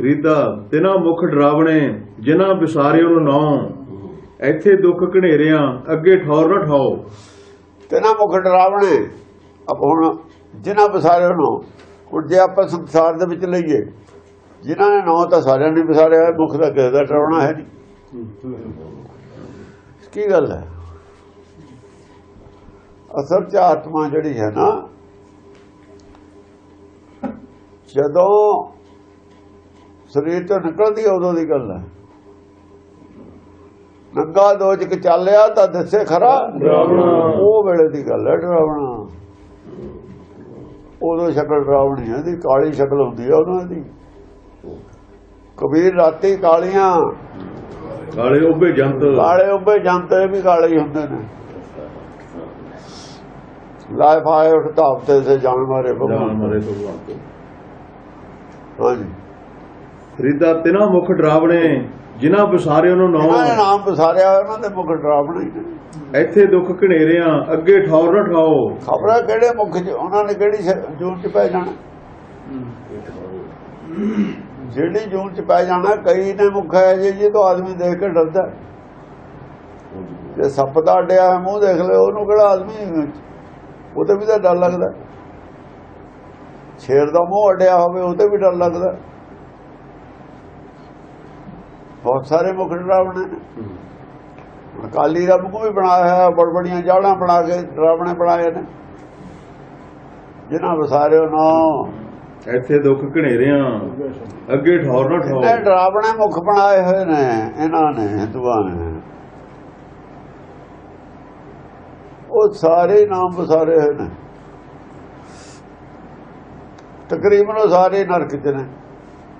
ਫਰੀਦਾ ਤਿਨਾ ਮੁਖ ਡਰਾਵਣੇ ਜਿਨ੍ਹਾਂ ਵਿਸਾਰਿਓ ਨੂੰ ਨੌ ਇੱਥੇ ਦੁੱਖ ਘਨੇਰਿਆਂ ਅੱਗੇ ਠੌਰ ਨਾ ਠਾਓ। ਤੇ ਮੁਖ ਡਰਾਵਣੇ ਅਬ ਹੁਣ ਜਿਨ੍ਹਾਂ ਬਸਾਰਿਆਂ ਨੂੰ ਹੁਣ ਜੇ ਆਪਾਂ ਸੰਸਾਰ ਦੇ ਵਿੱਚ ਲਈਏ ਜਿਨ੍ਹਾਂ ਨੇ ਨੌ ਤਾਂ ਸਾਰਿਆਂ ਨੇ ਵਿਸਾਰਿਆ ਹੋਇਆ, ਮੁਖ ਦਾ ਕਿਸੇ ਦਾ ਡਰਾਉਣਾ ਹੈ ਨਹੀਂ। ਕੀ ਗੱਲ ਹੈ? ਅਸਲ ਚ ਆਤਮਾ ਜਿਹੜੀ ਹੈ ਨਾ ਜਦੋਂ ਸਰੀਰ ਤੋਂ ਨਿਕਲਦੀ ਉਦੋਂ ਦੀ ਗੱਲ ਹੈ। ਨੰਗਾ ਦੋਜ ਕਿ ਚੱਲਿਆ ਤਾਂ ਦੱਸੇ ਖਰਾ। ਉਹ ਵੇਲੇ ਦੀ ਗੱਲ ਹੈ ਡਰਾਵਣਾ। ਉਦੋਂ ਸ਼ਕਲ ਡਰਾਵਣੀ ਹੈ ਦੀ ਕਾਲੀ ਸ਼ਕਲ ਹੁੰਦੀ ਹੈ ਉਹਨਾਂ ਦੀ ਕਬੀਰ ਰਾਤੀ ਕਾਲੀਆਂ। ਕਾਲੇ ਉੱਭੇ ਜੰਤ। ਕਾਲੇ ਉੱਭੇ ਜਾਂਦੇ ਵੀ ਕਾਲੇ ਹੀ ਹੁੰਦੇ ਨੇ। ਲਾਇਫ ਆਏ ਉਠ ਧਾਪਤੇ ਸੇ ਜਾਣ ਮਾਰੇ ਭਗਵਾਨ। ਮਾਰੇ ਭਗਵਾਨ ਤੋਂ। ਹਾਂਜੀ। ਫਰੀਦਾ ਤਿਨਾ ਮੁਖ ਡਰਾਵਣੇ ਜਿਨ੍ਹਾਂ ਵਿਸਾਰਿਓ ਨੂੰ ਨੌ। ਇਹਨਾਂ ਨੇ ਨਾਮ ਵਿਸਾਰਿਆ ਉਹਨਾਂ ਦੇ ਮੁਖ ਡਰਾਵਣੇ ਇੱਥੇ ਦੁੱਖ ਘਨੇਰਿਆਂ ਅੱਗੇ ਠੌਰ ਨਾ ਠਾਓ। ਖਬਰਾਂ ਕਿਹੜੇ ਮੁਖ ਚ ਉਹਨਾਂ ਨੇ ਕਿਹੜੀ ਜੂਨ ਚ ਪੈ ਜਾਣਾ? ਜਿਹੜੀ ਜੂਨ ਚ ਪੈ ਜਾਣਾ ਕਈ ਨੇ ਮੁਖ ਹੈ ਜੀ ਜੀ ਤੋਂ ਆਦਮੀ ਦੇਖ ਕੇ ਡਰਦਾ। ਜੇ ਸੱਪ ਦਾ ਹੋਇਆ ਮੂੰਹ ਦੇਖ ਲਿਓ ਉਹਨੂੰ ਕਿਹੜਾ ਆਦਮੀ ਉਹ ਤੇ ਵੀ ਤਾਂ ਡਰ ਲੱਗਦਾ ਸ਼ੇਰ ਦਾ ਮੂੰਹ ਅੱਡਿਆ ਹੋਵੇ ਉਹ ਤੇ ਵੀ ਡਰ ਲੱਗਦਾ ਬਹੁਤ ਸਾਰੇ ਮੁਖ ਡਰਾਵਣੇ ਨੇ। ਹੁਣ ਕਾਲੀ ਦਾ ਮੂੰਹ ਵੀ ਬਣਾਇਆ ਹੋਇਆ ਬੜ ਬੜੀਆਂ ਜਾੜਾਂ ਬਣਾ ਕੇ ਡਰਾਵਣੇ ਬਣਾਏ ਨੇ। ਜਿਨ੍ਹਾਂ ਵਸਾਰਿਓ ਨਾ। ਇੱਥੇ ਦੁੱਖ ਘਨੇਰਿਆਂ ਅੱਗੇ ਠੌਰ ਨਾ ਇਹ ਠਾਓ ਡਰਾਵਣੇ ਮੁਖ ਬਣਾਏ ਹੋਏ ਨੇ ਇਹਨਾਂ ਨੇ ਹਿੰਦੂਆਂ ਨੇ। ਉਹ ਸਾਰੇ ਨਾਮ ਵਸਾਰੇ ਹੋਏ ਨੇ। ਤਕਰੀਬਨ ਉਹ ਸਾਰੇ ਨਰਕ ਚ ਨੇ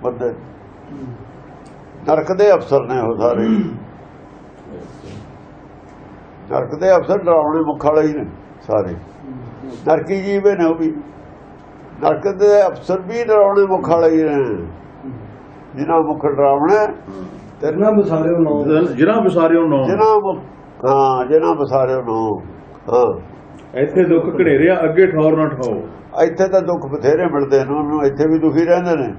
ਬੰਦੇ। ਨਰਕ ਦੇ ਅਫਸਰ ਨੇ ਉਹ ਸਾਰੇ। ਨਰਕ ਦੇ ਅਫਸਰ ਡਰਾਵਣੇ ਮੁਖ ਵਾਲੇ ਹੀ ਨੇ ਸਾਰੇ। ਨਰਕੀ ਜੀਵੇ ਨੇ ਉਹ ਵੀ। ਨਰਕ ਦੇ ਅਫਸਰ ਵੀ ਡਰਾਵਣੇ ਮੁਖ ਵਾਲੇ ਹੀ ਨੇ। ਜਿਨ੍ਹਾਂ ਮੁਖ ਡਰਾਵਣਾ ਤਰਨਾ ਬਸਾਰਿਓ ਨੌ। ਜਿਨ੍ਹਾਂ ਵਿਸਾਰਿਓ ਨੌ। ਜਿਨ੍ਹਾਂ ਮੁਖ ਹਾਂ ਜਿਨ੍ਹਾਂ ਬਸਾਰਿਓ ਨੂੰ। ਹਾਂ। ਇੱਥੇ ਦੁੱਖ ਘਨੇਰਿਆਂ ਅੱਗੇ ਠੌਰ ਨਾ ਠਾਓ। ਇੱਥੇ ਤਾਂ ਦੁੱਖ ਬਥੇਰੇ ਮਿਲਦੇ ਨੇ ਉਹਨੂੰ ਇੱਥੇ ਵੀ ਦੁਖੀ ਰਹਿੰਦੇ ਨੇ।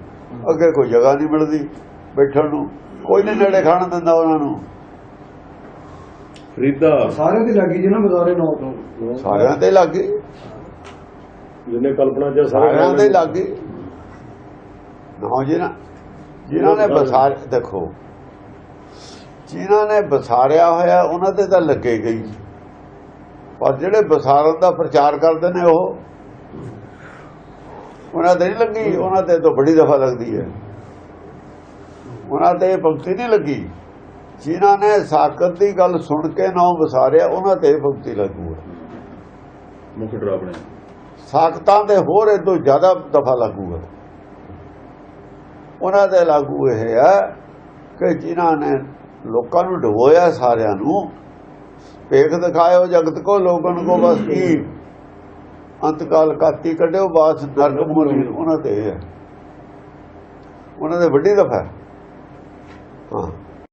ਅੱਗੇ ਕੋਈ ਜਗ੍ਹਾ ਨਹੀਂ ਮਿਲਦੀ। ਬੈਠਣ ਨੂੰ। ਕੋਈ ਨਹੀਂ ਨੇੜੇ ਖਾਣ ਦਿੰਦਾ ਉਹਨਾਂ ਨੂੰ। ਫਰੀਦਾ। ਸਾਰਿਆਂ ਦੀ ਲੱਗੀ ਜਿਹਨਾਂ ਬਸਾਰੇ ਨੌ ਤੋਂ। ਸਾਰਿਆਂ ਤੇ ਲੱਗੀ ਜਿੰਨੇ ਕਲਪਨਾ ਚ ਸਾਰਿਆਂ ਤੇ ਲੱਗੀ ਨਾ ਜਿਹਨਾਂ ਜਿਨ੍ਹਾਂ ਨੇ ਬਸਾਰ ਦੇਖੋ ਜਿਨ੍ਹਾਂ ਨੇ ਬਸਾਰਿਆ ਹੋਇਆ ਉਹਨਾਂ ਤੇ ਤਾਂ ਲੱਗੇ ਗਈ ਪਰ ਜਿਹੜੇ ਬਸਾਰਨ ਦਾ ਪ੍ਰਚਾਰ ਕਰਦੇ ਨੇ ਉਹ ਉਹਨਾਂ ਤੇ ਨਹੀਂ ਲੱਗੀ ਉਹਨਾਂ ਤੇ ਤਾਂ ਬੜੀ ਦਫਾ ਲੱਗਦੀ ਹੈ। ਉਹਨਾਂ ਤੇ ਪੰਕਤੀ ਨਹੀਂ ਲੱਗੀ। ਜਿਨ੍ਹਾਂ ਨੇ ਸਾਕਤ ਦੀ ਗੱਲ ਸੁਣ ਕੇ ਨਾ ਬਸਾਰਿਆ ਉਹਨਾਂ ਤੇ ਪੰਕਤੀ ਲੱਗੂ। ਮੁਖ ਡਰਾਵਣੇ ਸਾਖਤਾਂ ਦੇ ਹੋਰ ਤੋਂ ਜ਼ਿਆਦਾ ਦਫਾ ਲਾਗੂ ਹੈ। ਉਹਨਾਂ ਦੇ ਲਾਗੂ ਇਹ ਹੈ ਕਿ ਜਿਨ੍ਹਾਂ ਨੇ ਲੋਕਾਂ ਨੂੰ ਡਬੋਇਆ ਸਾਰਿਆਂ ਨੂੰ ਭੇਖ ਦਿਖਾਇਓ ਜਗਤ ਕੋ ਲੋਕਨ ਕੋ ਬਸ ਕੀ ਅੰਤਕਾਲ ਕਾਤੀ ਕੱਢਿਓ ਬਾਸ ਨਰਕ ਮੁਰੀ ਉਹਨਾਂ ਤੇ ਹੈ। ਉਹਨਾਂ ਦੇ ਵੱਡੀ ਦਫਾ ਹੈ ਹਾਂ